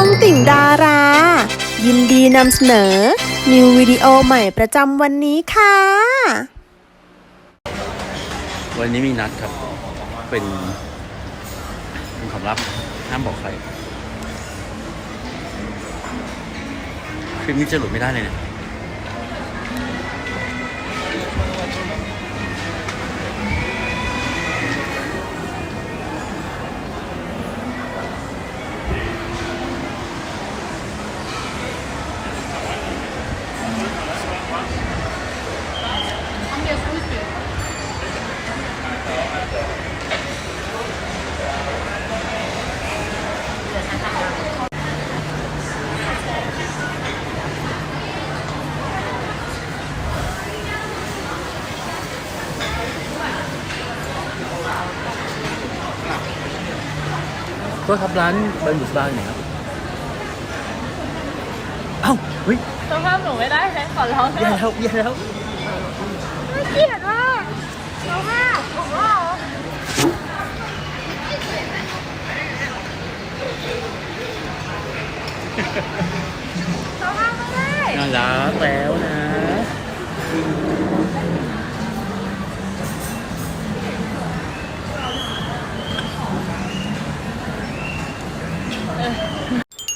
องติ่งดารา ยินดีนำเสนอ นิววิดีโอใหม่ประจำวันนี้ค่ะ วันนี้มีนัดครับ เป็นเป็นความลับ ห้ามบอกใครคลิปนี้จะหลุดไม่ได้เลยเนี่ย ก็ครับร้านเบอร์บุสบาร์ไหนครับเอ้าเฮ้ยสภาพหนูไม่ได้ใช้ขอร้องแย่แล้วแย่แล้วเกลียดมากสภาพของเราสภาพไม่ได้น่ารักแล้วนะ